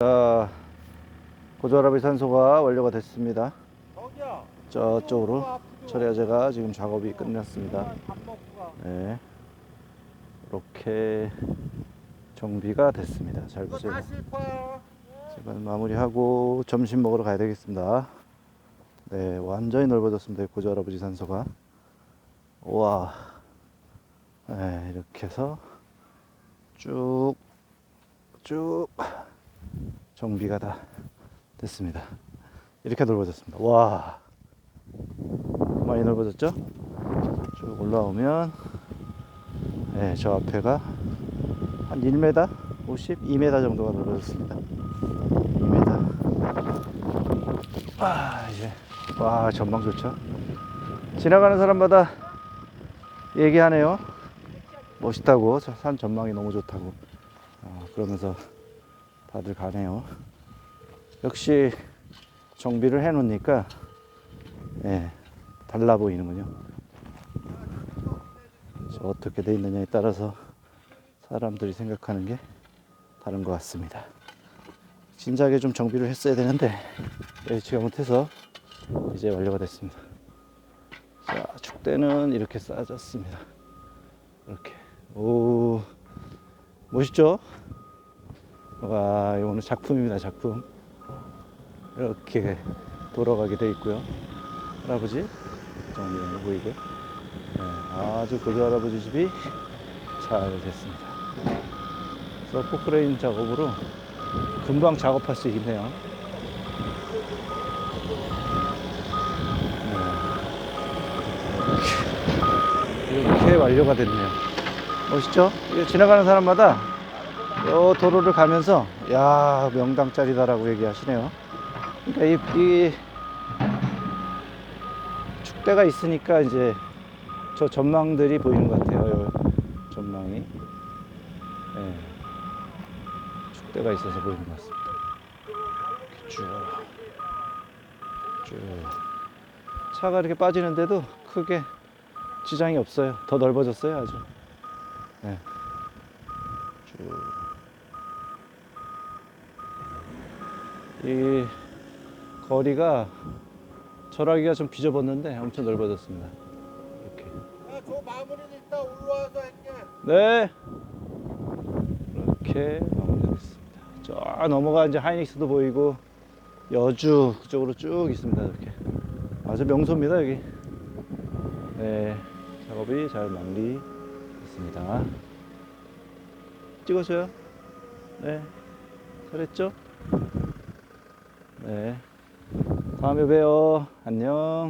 자, 고조라비 산소가 완료가 됐습니다. 저쪽으로? 철야제가 지금 작업이 끝났습니다. 네. 이렇게 정비가 됐습니다. 잘 보세요. 제발 마무리하고 점심 먹으러 가야 되겠습니다. 네, 완전히 넓어졌습니다. 고조 할아버지 산소가. 와, 네, 이렇게 해서 쭉, 쭉 정비가 다 됐습니다. 이렇게 넓어졌습니다. 와, 많이 넓어졌죠? 쭉 올라오면, 네, 저 앞에가 한 1m, 50, 2m 정도가 넓어졌습니다. 2m. 아, 이제 와 전망 좋죠. 지나가는 사람마다 얘기하네요. 멋있다고 저산 전망이 너무 좋다고. 어, 그러면서 다들 가네요. 역시 정비를 해 놓으니까 예, 달라 보이는군요. 저 어떻게 돼 있느냐에 따라서 사람들이 생각하는 게 다른 것 같습니다. 진작에 좀 정비를 했어야 되는데 예치가 못해서 이제 완료가 됐습니다. 자, 축대는 이렇게 쌓아졌습니다. 이렇게 오 멋있죠? 와, 이거 오늘 작품입니다. 작품. 이렇게 돌아가게 돼 있고요. 할아버지 정리해 보이게 네, 아주 고조 할아버지 집이 잘 됐습니다. 그래서 포크레인 작업으로 금방 작업할 수 있네요. 네. 이렇게 완료가 됐네요. 멋있죠? 지나가는 사람마다 요 도로를 가면서 야 명당짜리다라고 얘기하시네요. 그러니까 이, 이 축대가 있으니까 이제 저 전망들이 보이는 것 같아요. 요 전망이. 예. 축대가 있어서 보이는 것 같습니다. 이렇게 쭉, 쭉. 차가 이렇게 빠지는데도 크게 지장이 없어요. 더 넓어졌어요, 아주. 예. 쭉. 이 거리가 절하기가 좀 비좁았는데 엄청 넓어졌습니다. 이렇게. 야, 저 마무리는 이따 올라와서 할게. 네. 이렇게 마무리하겠습니다. 저 넘어가 이제 하이닉스도 보이고 여주 그쪽으로 쭉 있습니다. 이렇게 아주 명소입니다 여기. 네, 작업이 잘 마무리됐습니다. 찍어줘요. 네, 잘했죠? 네. 다음에 봬요. 안녕.